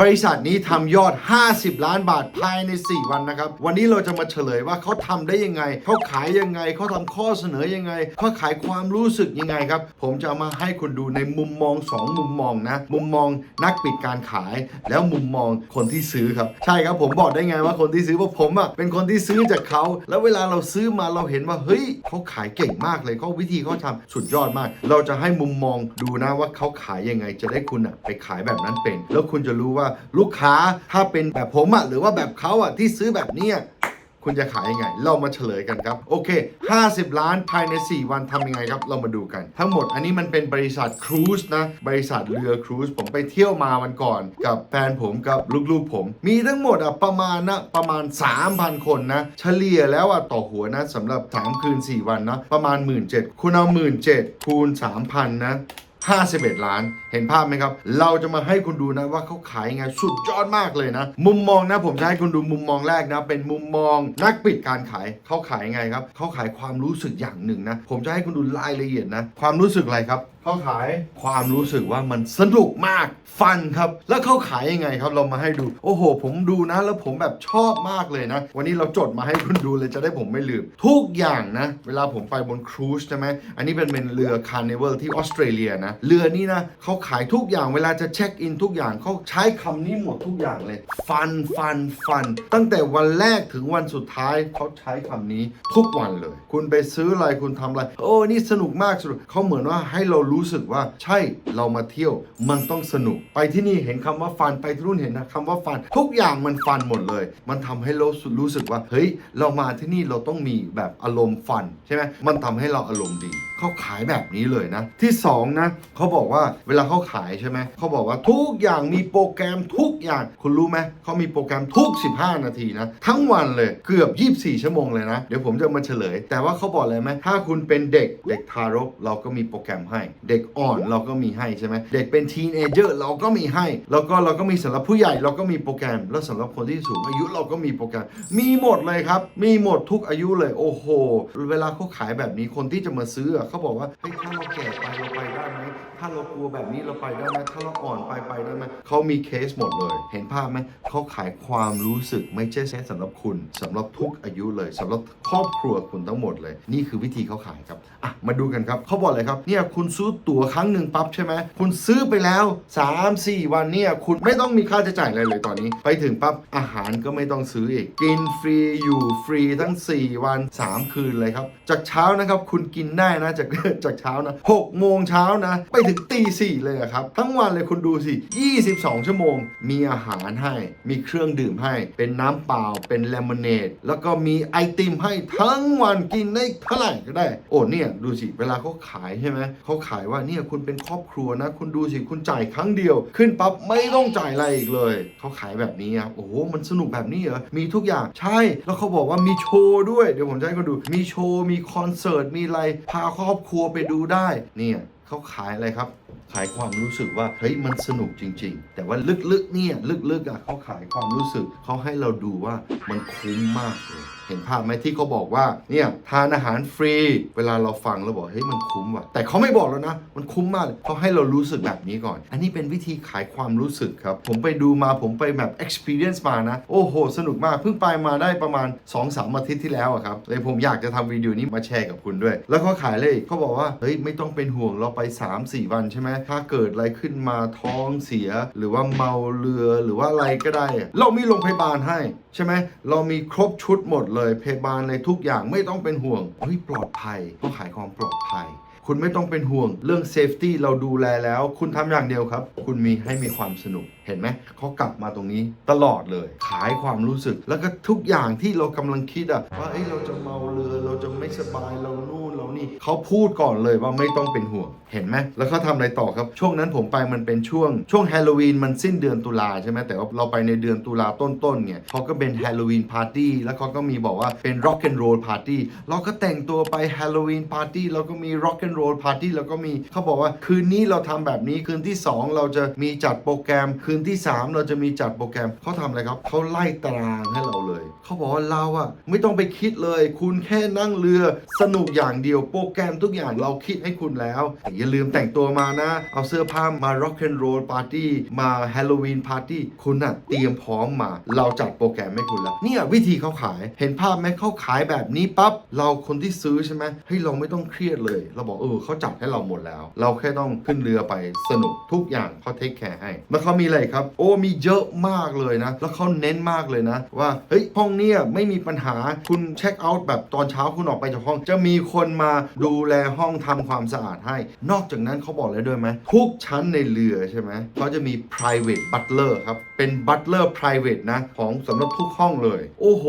บริษัทนี้ทำยอด 50 ล้านบาทภายใน 4 วันนะครับ วันนี้เราจะมาเฉลยว่าเขาทำได้ยังไง เขาขายยังไง เขาทำข้อเสนอยังไง เขาขายความรู้สึกยังไงครับ ผมจะามาให้คุณดูในมุมมอง 2 มุมมองนะ มุมมองนักปิดการขาย แล้วมุมมองคนที่ซื้อครับ ใช่ครับผมบอกได้ไงว่าคนที่ซื้อเพราะผมอะเป็นคนที่ซื้อจากเขา แล้วเวลาเราซื้อมาเราเห็นว่าเฮ้ยเขาขายเก่งมากเลยเขาวิธีเขาทำสุดยอดมาก เราจะให้มุมมองดูนะว่าเขาขายยังไง จะได้คุณอะไปขายแบบนั้นเป็น แล้วคุณจะรู้ว่าลูกค้าถ้าเป็นแบบผมอะหรือว่าแบบเขาอะที่ซื้อแบบเนี้ยคุณจะขายยังไง เรามาเฉลยกันครับ โอเค 50 ล้านภายใน 4 วันทำยังไงครับ เรามาดูกัน ทั้งหมดอันนี้มันเป็นบริษัทครูซนะ บริษัทเรือครูซผมไปเที่ยวมาวันก่อน กับแฟนผมกับลูกๆผม มีทั้งหมดอะประมาณนะประมาณ 3,000 คนนะ เฉลี่ยแล้วอะต่อหัวนะสำหรับ 3 คืน 4 วันนะประมาณ 1 7 0 0คุณเอา 1 7 0 0คูณ 3,000 นะ 51 ล้าน เห็นภาพไหมครับ เราจะมาให้คุณดูนะว่าเขาขายยังไงสุดยอดมากเลยนะ มุมมองนะผมจะให้คุณดูมุมมองแรกนะ เป็นมุมมองนักปิดการขายเขาขายยังไงครับเขาขายความรู้สึกอย่างหนึ่งนะ ผมจะให้คุณดูรายละเอียดนะ ความรู้สึกอะไรครับ เขาขายความรู้สึกว่ามันสนุกมากฟันครับ แล้วเขาขายยังไงครับเรามาให้ดู โอ้โห ผมดูนะ แล้วผมแบบชอบมากเลยนะ วันนี้เราจดมาให้คุณดูเลยจะได้ผมไม่ลืม ทุกอย่างนะ เวลาผมไปบนครูซใช่ไหมอันนี้เป็นเป็นเรือคาร์นิวัลที่ออสเตรเลียนะ เรือนี้นะเขาขายทุกอย่างเวลาจะเช็คอินทุกอย่างเขาใช้คำนี้หมดทุกอย่างเลยฟันฟันฟัน ตั้งแต่วันแรกถึงวันสุดท้ายเขาใช้คำนี้ทุกวันเลย คุณไปซื้ออะไรคุณทำอะไรโอ้นี่สนุกมากสนุกเขาเหมือนว่าให้เรารูู้้สึกว่าใช่เรามาเที่ยวมันต้องสนุก ไปที่นี่เห็นคำว่าฟันไปที่นู่นเห็นนะคำว่าฟัน ทุกอย่างมันฟันหมดเลย มันทำให้เรารู้สึกว่าเฮ้ยเรามาที่นี่เราต้องมีแบบอารมณ์ฟันใช่ไหมมันทำให้เราอารมณ์ดี เขาขายแบบนี้เลยนะ ที่สองนะเขาบอกว่าเวลาเขาขายใช่ไหมเขาบอกว่าทุกอย่างมีโปรแกรมทุกอย่าง คุณรู้ไหมเขามีโปรแกรมทุก 15 นาทีนะ ทั้งวันเลยเกือบ 24 ชั่วโมงเลยนะ เดี๋ยวผมจะมาเฉลย แต่ว่าเขาบอกเลยไหมถ้าคุณเป็นเด็กเด็กทารกเราก็มีโปรแกรมให้ เด็กอ่อนเราก็มีให้ใช่ไหมเด็กเป็นทีนเอเจอร์เราก็มีให้ แล้วก็เราก็มีสำหรับผู้ใหญ่เราก็มีโปรแกรม แล้วสำหรับคนที่สูงอายุเราก็มีโปรแกรม มีหมดเลยครับ มีหมดทุกอายุเลยโอ้โห เวลาเขาขายแบบนี้คนที่จะมาซื้อเขาบอกว่าเฮ้ยถ้าเราแก่ไปเราไปได้ไหม ถ้าเรากลัวแบบนี้เราไปได้ไหมถ้าเราอ่อนไปไปได้ไหมเขามีเคสหมดเลย เห็นภาพไหมเขาขายความรู้สึกไม่ใช่แค่สำหรับคุณสำหรับทุกอายุเลยสำหรับครอบครัวคุณทั้งหมดเลย นี่คือวิธีเขาขายครับอะมาดูกันครับเขาบอกเลยครับเนี่ยคุณซื้อตั๋วครั้งหนึ่งปั๊บใช่ไหมคุณซื้อไปแล้ว 3 4 วันเนี่ยคุณไม่ต้องมีค่าใช้จ่ายอะไรเลยตอนนี้ ไปถึงปั๊บอาหารก็ไม่ต้องซื้ออีกกินฟรีอยู่ฟรีทั้ง 4 วัน 3 คืนเลยครับ จากเช้านะครับคุณกินได้นะจากจากเช้านะ6โมงเช้านะไปถึงตีสี่เลยอะครับ ทั้งวันเลยคุณดูสิ 22 ชั่วโมง มีอาหารให้ มีเครื่องดื่มให้ เป็นน้ำเปล่า เป็นเลมอนเนดแล้วก็มีไอติมให้ทั้งวันกินได้เท่าไหร่ก็ได้ โอ้เนี่ยดูสิ เวลาเขาขายใช่ไหม เขาขายว่าเนี่ยคุณเป็นครอบครัวนะ คุณดูสิ คุณจ่ายครั้งเดียว ขึ้นปั๊บไม่ต้องจ่ายอะไรอีกเลย เขาขายแบบนี้อะโอ้โห มันสนุกแบบนี้เหรอ มีทุกอย่าง ใช่ แล้วเขาบอกว่ามีโชว์ด้วย เดี๋ยวผมจะให้คุณดู มีโชว์ มีคอนเสิร์ต มีอะไร พาครอบครัวไปดูได้ เนี่ยเขาขายอะไรครับ ขายความรู้สึกว่าเฮ้ยมันสนุกจริง ๆ แต่ว่าลึกๆเนี่ยลึกๆอะเขาขายความรู้สึกเขาให้เราดูว่ามันคุ้มมากเลยเห็นภาพไหมที่เขาบอกว่าเนี่ยทานอาหารฟรี เวลาเราฟังเราบอกเฮ้ยมันคุ้มว่ะแต่เขาไม่บอกแล้วนะ มันคุ้มมากเลยเขาให้เรารู้สึกแบบนี้ก่อน อันนี้เป็นวิธีขายความรู้สึกครับ ผมไปดูมาผมไปแบบ experience มานะ โอ้โห สนุกมากเพิ่งไปมาได้ประมาณ 2-3อาทิตย์ที่แล้วอะครับเลยผมอยากจะทำวิดีโอนี้มาแชร์กับคุณด้วย แล้วเขาขายเลยเขาบอกว่าเฮ้ยไม่ต้องเป็นห่วงเราไป 3-4 วันใช่ไหมถ้าเกิดอะไรขึ้นมาท้องเสีย หรือว่าเมาเรือหรือว่าอะไรก็ได้ เรามีโรงพยาบาลให้ใช่ไหมเรามีครบชุดหมดเลยเพยาบาลในทุกอย่างไม่ต้องเป็นห่วงเฮ้ยปลอดภัยเขาขายความปลอดภัย คุณไม่ต้องเป็นห่วงเรื่องเซฟตี้เราดูแลแล้ว คุณทำอย่างเดียวครับ คุณมีให้มีความสนุกเห็นไหมเขากลับมาตรงนี้ตลอดเลย ขายความรู้สึกแล้วก็ทุกอย่างที่เรากำลังคิดอะว่าเอ้ยเราจะเมาเรือเราจะไม่สบายเรานู่น นี่เขาพูดก่อนเลยว่าไม่ต้องเป็นห่วงเห็นไหมแล้วเขาทำอะไรต่อครับ ช่วงนั้นผมไปมันเป็นช่วง ช่วงฮาโลวีนมันสิ้นเดือนตุลาใช่ไหมแต่ว่าเราไปในเดือนตุลาต้นๆเนี่ยเขาก็เป็นฮาโลวีนปาร์ตี้แล้วเขาก็มีบอกว่าเป็นร็อกแอนด์โรลปาร์ตี้เราก็แต่งตัวไปฮาโลวีนปาร์ตี้เราก็มีร็อกแอนด์ and roll party แล้วก็มีเขาบอกว่าคืนนี้เราทำแบบนี้คืนที่ 2 เราจะมีจัดโปรแกรม คืนที่ 3 เราจะมีจัดโปรแกรมเขาทำอะไรครับเขาไล่ตารางให้เราเลยเขาบอกว่าเราอะไม่ต้องไปคิดเลย คุณแค่นั่งเรือสนุกอย่างเดียวโปรแกรมทุกอย่างเราคิดให้คุณแล้ว อย่าลืมแต่งตัวมานะ เอาเสื้อผ้ามา rock and roll party มา Halloween party คุณอะเตรียมพร้อมมา เราจัดโปรแกรมให้คุณแล้วเนี่ยวิธีเขาขายเห็นภาพไหมเขาขายแบบนี้ปั๊บเราคนที่ซื้อใช่ไหมเฮ้ยเราไม่ต้องเครียดเลย เราบอกเออเขาจัดให้เราหมดแล้ว เราแค่ต้องขึ้นเรือไปสนุกทุกอย่างเขาเทคแคร์ให้แล้วเขามีอะไรครับ โอ้มีเยอะมากเลยนะ แล้วเขาเน้นมากเลยนะ ว่าเฮ้ยห้องเนี้ยไม่มีปัญหาคุณเช็คเอาท์แบบตอนเช้าคุณออกไปจากห้อง จะมีคนมาดูแลห้องทำความสะอาดให้ นอกจากนั้นเขาบอกเลยด้วยไหมทุกชั้นในเรือใช่ไหมเขาจะมี private butler ครับ เป็น butler private นะ ของสำหรับทุกห้องเลย โอ้โห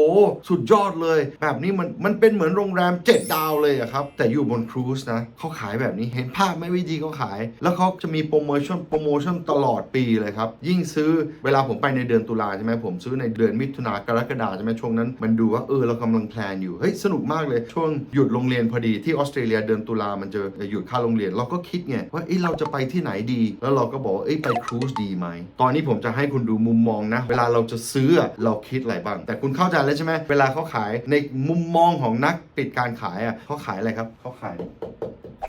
สุดยอดเลย แบบนี้มันมันเป็นเหมือนโรงแรม 7 ดาวเลยอะครับ แต่อยู่บนครูซนะเขาขายแบบนี้เห็นภาพไหมวิธีเขาขาย แล้วเขาจะมีโปรโมชั่นโปรโมชั่นตลอดปีเลยครับ ยิ่งซื้อเวลาผมไปในเดือนตุลาใช่ไหมผมซื้อในเดือนมิถุนากรกฎาใช่ไหมช่วงนั้น มันดูว่าเออเรากำลังแพลนอยู่เฮ้ยสนุกมากเลยช่วงหยุดโรงเรียนพอดีที่ออสเตรเลียเดือนตุลามันจะหยุดค่าโรงเรียน เราก็คิดไงว่าเอ้เราจะไปที่ไหนดี แล้วเราก็บอกเอ้ไปครูซดีไหม ตอนนี้ผมจะให้คุณดูมุมมองนะ เวลาเราจะซื้อเราคิดอะไรบ้าง แต่คุณเข้าใจแล้วใช่ไหมเวลาเขาขายในมุมมองของนักปิดการขายอะเขาขายอะไรครับเขาขาย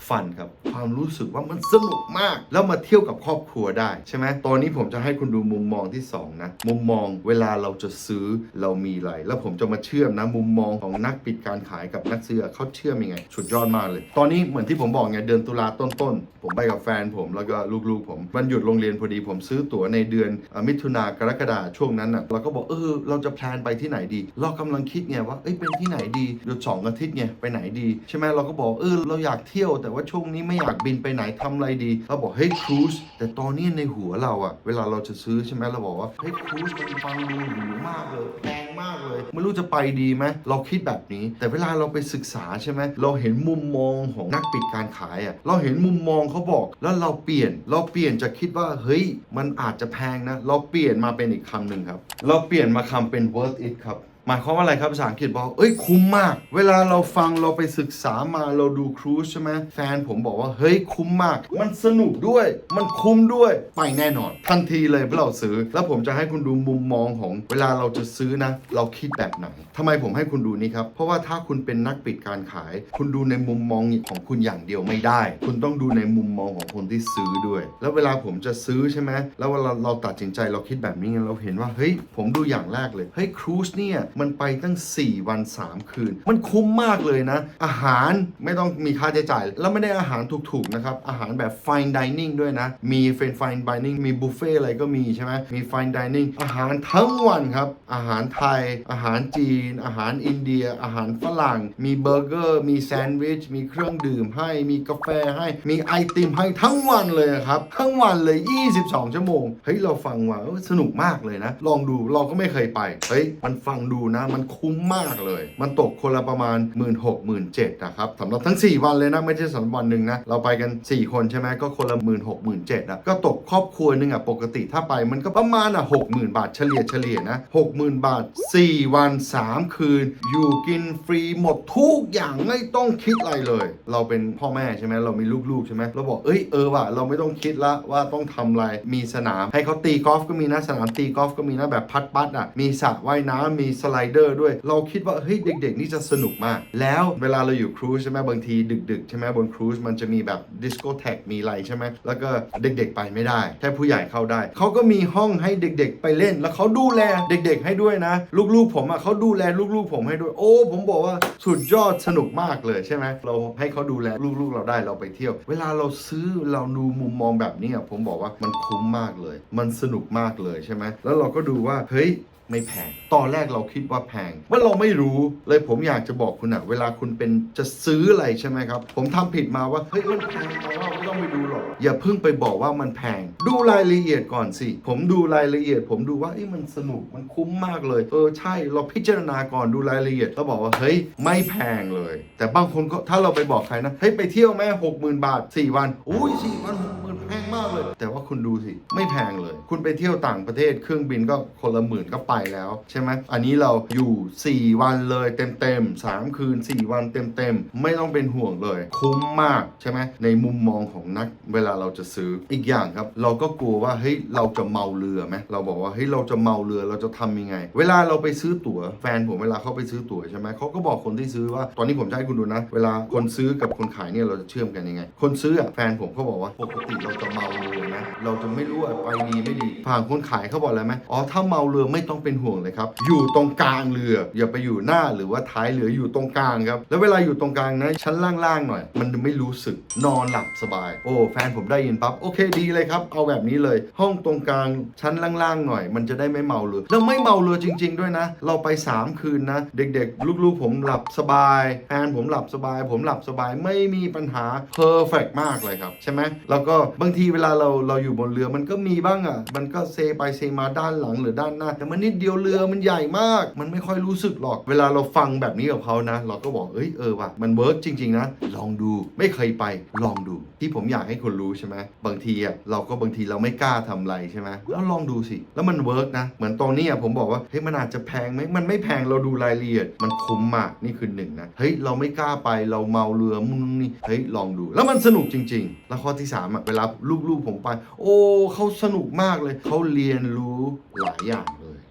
ฟันครับ ความรู้สึกว่ามันสนุกมาก แล้วมาเที่ยวกับครอบครัวได้ใช่ไหมตอนนี้ผมจะให้คุณดูมุมมองที่ 2 นะ มุมมองเวลาเราจะซื้อเรามีอะไร แล้วผมจะมาเชื่อมนะ มุมมองของนักปิดการขายกับนักซื้อเขาเชื่อมยังไงสุดยอดมากเลย ตอนนี้เหมือนที่ผมบอกไงเดือนตุลาต้นๆผมไปกับแฟนผมแล้วก็ลูกๆ ผมวันหยุดโรงเรียนพอดีผมซื้อตั๋วในเดือนอมิถุนากรกฎาช่วงนั้นอะเราก็บอกเออเราจะแพลนไปที่ไหนดี เรากำลังคิดไงว่าเอ้ยเป็นที่ไหนดีหยุดสองอาทิตย์ไงไปไหนดีใช่ไหมเราก็บอกเออเราอยากเที่ยวแต่ว่าช่วงนี้ไม่อยากบินไปไหนทำอะไรดีเราบอกเฮ้ยครูซแต่ตอนนี้ในหัวเราอะเวลาเราจะซื้อใช่ไหมเราบอกว่าเฮ้ยครูซมันฟังดูหรูมากเลยแพงมากเลย ไม่รู้จะไปดีไหมเราคิดแบบนี้ แต่เวลาเราไปศึกษาใช่ไหมเราเห็นมุมมองของนักปิดการขายอะเราเห็นมุมมองเขาบอกแล้วเราเปลี่ยน เราเปลี่ยนจากคิดว่าเฮ้ยมันอาจจะแพงนะ เราเปลี่ยนมาเป็นอีกคำหนึ่งครับ เราเปลี่ยนมาคำเป็น worth it ครับ หมายความว่าอะไรครับภาษาอังกฤษบอก เอ้ยคุ้มมาก เวลาเราฟังเราไปศึกษามาเราดูครูซใช่ไหมแฟนผมบอกว่า เฮ้ยคุ้มมาก มันสนุกด้วย มันคุ้มด้วย ไปแน่นอน ทันทีเลยเมื่อเราซื้อ แล้วผมจะให้คุณดูมุมมองของ เวลาเราจะซื้อนะ เราคิดแบบไหนทำไมผมให้คุณดูนี้ครับ เพราะว่าถ้าคุณเป็นนักปิดการขาย คุณดูในมุมมองของคุณอย่างเดียวไม่ได้ คุณต้องดูในมุมมองของคนที่ซื้อด้วย แล้วเวลาผมจะซื้อใช่ไหมแล้วเวลาเราตัดสินใจเราคิดแบบนี้เราเห็นว่าเฮ้ยผมดูอย่างแรกเลยเฮ้ยครูซเนี่ยมันไปตั้ง 4 วัน 3 คืน มันคุ้มมากเลยนะ อาหารไม่ต้องมีค่าใช้จ่าย แล้วไม่ได้อาหารถูกๆนะครับ อาหารแบบ fine dining ด้วยนะ มีเป็น fine dining มีบุฟเฟ่อะไรก็มีใช่ไหมมี fine dining อาหารทั้งวันครับ อาหารไทย อาหารจีน อาหารอินเดีย อาหารฝรั่ง มีเบอร์เกอร์ มีแซนด์วิช มีเครื่องดื่มให้ มีกาแฟให้ มีไอติมให้ทั้งวันเลยครับ ทั้งวันเลย 22 ชั่วโมง เฮ้ย เราฟังว่าสนุกมากเลยนะ ลองดู เราก็ไม่เคยไป เฮ้ย มันฟังดูนะมันคุ้มมากเลย มันตกคนละประมาณ 1 6 0 0 0 1 7 0 0นะครับสำหรับทั้ง 4 วันเลยนะ ไม่ใช่สำหรับวันหนึ่งนะ เราไปกัน 4 คนใช่ไหมก็คนละ 1 6 0 0 0 1 7 0 0นะก็ตกครอบครัวหนึ่งอะปกติถ้าไปมันก็ประมาณอะ60,000 บาทเฉลี่ยเฉลี่ยนะ60,000 บาท 4 วัน 3 คืน อยู่กินฟรีหมดทุกอย่างไม่ต้องคิดอะไรเลย เราเป็นพ่อแม่ใช่ไหมเรามีลูกๆใช่ไหมเราบอกเอ้ยเออว่ะเราไม่ต้องคิดละว่าต้องทำอะไรมีสนามให้เขาตีกอล์ฟก็มีนะสนามตีกอล์ฟก็มีนะแบบพัดปัดอะมีสระว่ายน้ำมีสไลเดอร์ด้วย เราคิดว่าเฮ้ยเด็ก ๆ นี่จะสนุกมาก แล้วเวลาเราอยู่ครูซใช่ไหมบางทีดึกๆใช่ไหมบนครูซมันจะมีแบบดิสโกแท็กมีอะไรใช่ไหมแล้วก็เด็ก ๆ ไปไม่ได้แค่ผู้ใหญ่เข้าได้ เขาก็มีห้องให้เด็ก ๆ ไปเล่น แล้วเขาดูแลเด็ก ๆ ให้ด้วยนะ ลูกๆ ผมอะเขาดูแลลูกๆ ผมให้ด้วย โอ้ผมบอกว่าสุดยอดสนุกมากเลยใช่ไหมเราให้เขาดูแลลูกๆ เราได้เราไปเที่ยว เวลาเราซื้อเราดูมุมมองแบบนี้อะผมบอกว่ามันคุ้มมากเลย มันสนุกมากเลยใช่ไหมแล้วเราก็ดูว่าเฮ้ยไม่แพง ตอนแรกเราคิดว่าแพง ว่าเราไม่รู้เลยผมอยากจะบอกคุณอะเวลาคุณเป็นจะซื้ออะไรใช่ไหมครับ ผมทำผิดมาว่าเฮ้ยมันแพงไปว่าไม่ต้องไปดูหรอกอย่าเพิ่งไปบอกว่ามันแพง ดูรายละเอียดก่อนสิ ผมดูรายละเอียด ผมดูว่าเอ้มันสนุกมันคุ้มมากเลยเออใช่เราพิจารณาก่อนดูรายละเอียดแล้วบอกว่าเฮ้ยไม่แพงเลย แต่บางคนก็ถ้าเราไปบอกใครนะเฮ้ยไปเที่ยวแม่หกหมื่นบาท 4 วันอุ้ยสี่วันหกหมื่น มากเลย แต่ว่าคุณดูสิ ไม่แพงเลย คุณไปเที่ยวต่างประเทศเครื่องบินก็คนละหมื่นก็ไปแล้ว ใช่ไหมอันนี้เราอยู่ 4 วันเลยเต็มๆ3คืน 4 วันเต็มๆ ไม่ต้องเป็นห่วงเลย คุ้มมากใช่ไหมในมุมมองของนักเวลาเราจะซื้ออีกอย่างครับ เราก็กลัวว่าเฮ้ยเราจะเมาเรือไหมเราบอกว่าเฮ้ยเราจะเมาเรือเราจะทำยังไง เวลาเราไปซื้อตั๋วแฟนผมเวลาเขาไปซื้อตั๋วใช่ไหมเขาก็บอกคนที่ซื้อว่าตอนนี้ผมจะให้คุณดูนะ เวลาคนซื้อกับคนขายเนี่ยเราจะเชื่อมกันยังไง คนซื้ออะแฟนผมเขาบอกว่าปกติเราจะเมาเรือนะเราจะไม่รู้ว่าไปดีไม่ดีฝั่งคนขายเขาบอกอะไรไหมอ๋อถ้าเมาเรือไม่ต้องเป็นห่วงเลยครับ อยู่ตรงกลางเรือ อย่าไปอยู่หน้าหรือว่าท้ายเรืออยู่ตรงกลางครับ แล้วเวลาอยู่ตรงกลางนะชั้นล่างๆหน่อย มันไม่รู้สึกนอนหลับสบาย โอ้แฟนผมได้ยินปั๊บโอเคดีเลยครับ เอาแบบนี้เลย ห้องตรงกลางชั้นล่างๆหน่อย มันจะได้ไม่เมาเรือแล้วไม่เมาเรือจริง ๆ ด้วยนะ เราไป 3 คืนนะ เด็กๆ ลูกๆ ผมหลับสบายแฟนผมหลับสบาย ผมหลับสบายไม่มีปัญหาเพอร์เฟกมากเลยครับใช่ไหมแล้วก็บางทีเวลาเราเราอยู่บนเรือมันก็มีบ้างอะ มันก็เซไปเซมาด้านหลังหรือด้านหน้า แต่มันนิดเดียวเรือมันใหญ่มาก มันไม่ค่อยรู้สึกหรอก เวลาเราฟังแบบนี้กับเขานะ เราก็บอกเอ้ยเออว่ะมันเวิร์กจริง ๆ นะ ลองดูไม่เคยไปลองดู ที่ผมอยากให้คนรู้ใช่ไหมบางทีอะเราก็บางทีเราไม่กล้าทำอะไรใช่ไหมแล้วลองดูสิ แล้วมันเวิร์กนะ เหมือนตรงนี้อะผมบอกว่าเฮ้ยมันอาจจะแพงไหมมันไม่แพงเราดูรายละเอียด มันคุ้มมากนี่คือหนึ่งนะเฮ้ยเราไม่กล้าไปเราเมาเรือมึงนี่เฮ้ยลองดู แล้วมันสนุกจริง ๆ แล้วข้อที่สามอะเวลาลูลูกๆผมไป โอ้เขาสนุกมากเลย เขาเรียนรู้หลายอย่าง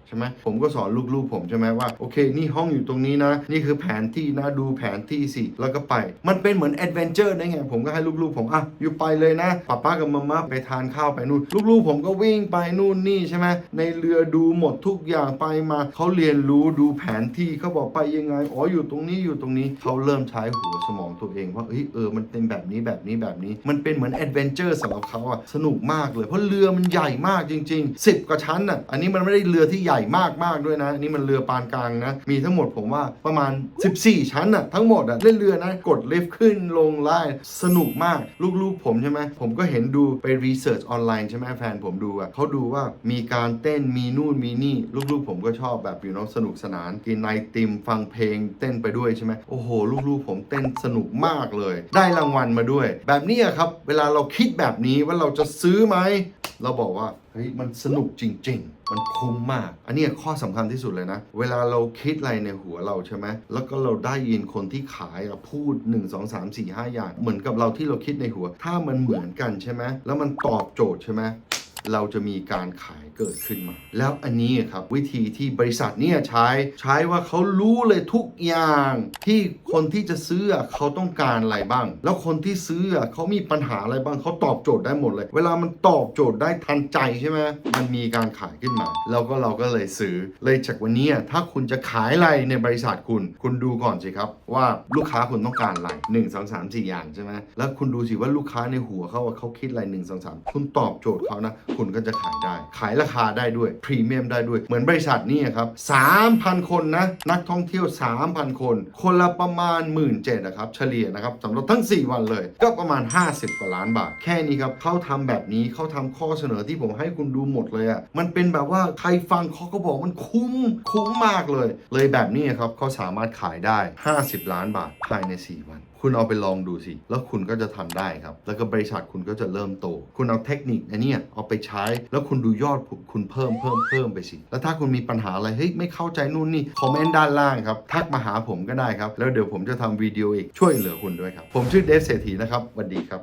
ใช่ไหมผมก็สอนลูกๆผมใช่ไหมว่าโอเค นี่ห้องอยู่ตรงนี้นะ นี่คือแผนที่นะดูแผนที่สิแล้วก็ไป มันเป็นเหมือนแอดเวนเจอร์ได้ไงผมก็ให้ลูกๆผมอะอยู่ไปเลยนะป้าป้ากับมาม่าไปทานข้าวไปนู่นลูกๆผมก็วิ่งไปนู่นนี่ใช่ไหมในเรือดูหมดทุกอย่างไปมาเขาเรียนรู้ดูแผนที่เขาบอกไปยังไงอ๋ออยู่ตรงนี้อยู่ตรงนี้เขาเริ่มใช้หัวสมองตัวเองว่าเอ้ยเออมันเป็นแบบนี้แบบนี้แบบนี้ มันเป็นเหมือนแอดเวนเจอร์สำหรับเขาอะสนุกมากเลยเพราะเรือมันใหญ่มากจริง ๆ 10กว่าชั้นอะอันนี้มันไม่ได้เรือที่ใหญ่ญ่มากมากด้วยนะนนี้มันเรือปานกลางนะ มีทั้งหมดผมว่าประมาณ 14 ชั้นอะทั้งหมดอะเล่นเรือนะ กดลิฟต์ขึ้นลงไล่สนุกมากลูกๆ ผมใช่ไหมผมก็เห็นดูไปรีเสิร์ชออนไลน์ใช่ไหมแฟนผมดูอะเขาดูว่ามีการเต้นมีนู่นมีนี่ลูกๆ ผมก็ชอบแบบอยู่เนาะสนุกสนานกินไอติมฟังเพลงเต้นไปด้วยใช่ไหมโอ้โห ลูกๆ ผมเต้นสนุกมากเลย ได้รางวัลมาด้วย แบบนี้อะครับ เวลาเราคิดแบบนี้ว่าเราจะซื้อไหม เราบอกว่าเฮ้ยมันสนุกจริง ๆ มันคุ้มมาก อันนี้ข้อสำคัญที่สุดเลยนะ เวลาเราคิดอะไรในหัวเราใช่ไหมแล้วก็เราได้ยินคนที่ขายอะพูด 1 2 3 4 5 อย่าง เหมือนกับเราที่เราคิดในหัว ถ้ามันเหมือนกันใช่ไหมแล้วมันตอบโจทย์ใช่ไหมเราจะมีการขาย เกิดขึ้นมา แล้วอันนี้ครับวิธีที่บริษัทเนี่ยใช้ใช้ว่าเขารู้เลยทุกอย่างที่คนที่จะซื้อเขาต้องการอะไรบ้าง แล้วคนที่ซื้อเขามีปัญหาอะไรบ้างเขาตอบโจทย์ได้หมดเลย เวลามันตอบโจทย์ได้ทันใจใช่ไหมมันมีการขายขึ้นมา แล้วก็เราก็เลยซื้อเลยจากวันนี้ถ้าคุณจะขายอะไรในบริษัทคุณ คุณดูก่อนสิครับ ว่าลูกค้าคุณต้องการอะไรหนึ่งสองสามสี่อย่างใช่ไหมแล้วคุณดูสิว่าลูกค้าในหัวเขาอะเขาคิดอะไรหนึ่งสองสามคุณตอบโจทย์เขานะ คุณก็จะขายได้ขายราคาได้ด้วยพรีเมียมได้ด้วย เหมือนบริษัทนี่ครับ3,000 คนนะ นักท่องเที่ยว 3,000 คน คนละประมาณ 1 7ื่นนะครับเฉลี่ยนะครับสำหรับทั้ง 4 วันเลย ก็ประมาณ 50 กว่าล้านบาท แค่นี้ครับเขาทำแบบนี้เขาทำข้อเสนอที่ผมให้คุณดูหมดเลยอะ่ะมันเป็นแบบว่าใครฟังเขาก็บอกมันคุ้มคุ้มมากเลย เลยแบบนี้ครับเขาสามารถขายได้ 50 ล้านบาทภายใน 4 วัน คุณเอาไปลองดูสิ แล้วคุณก็จะทำได้ครับ แล้วก็บริษัทคุณก็จะเริ่มโต คุณเอาเทคนิคอันนี้เอาไปใช้ แล้วคุณดูยอดคุณเพิ่มเพิ่มเพิ่มไปสิ แล้วถ้าคุณมีปัญหาอะไร เฮ้ย ไม่เข้าใจนู่นนี่ คอมเมนต์ด้านล่างครับ ทักมาหาผมก็ได้ครับ แล้วเดี๋ยวผมจะทำวิดีโออีกช่วยเหลือคุณด้วยครับ ผมชื่อเดฟเศรษฐีนะครับสวัสดีครับ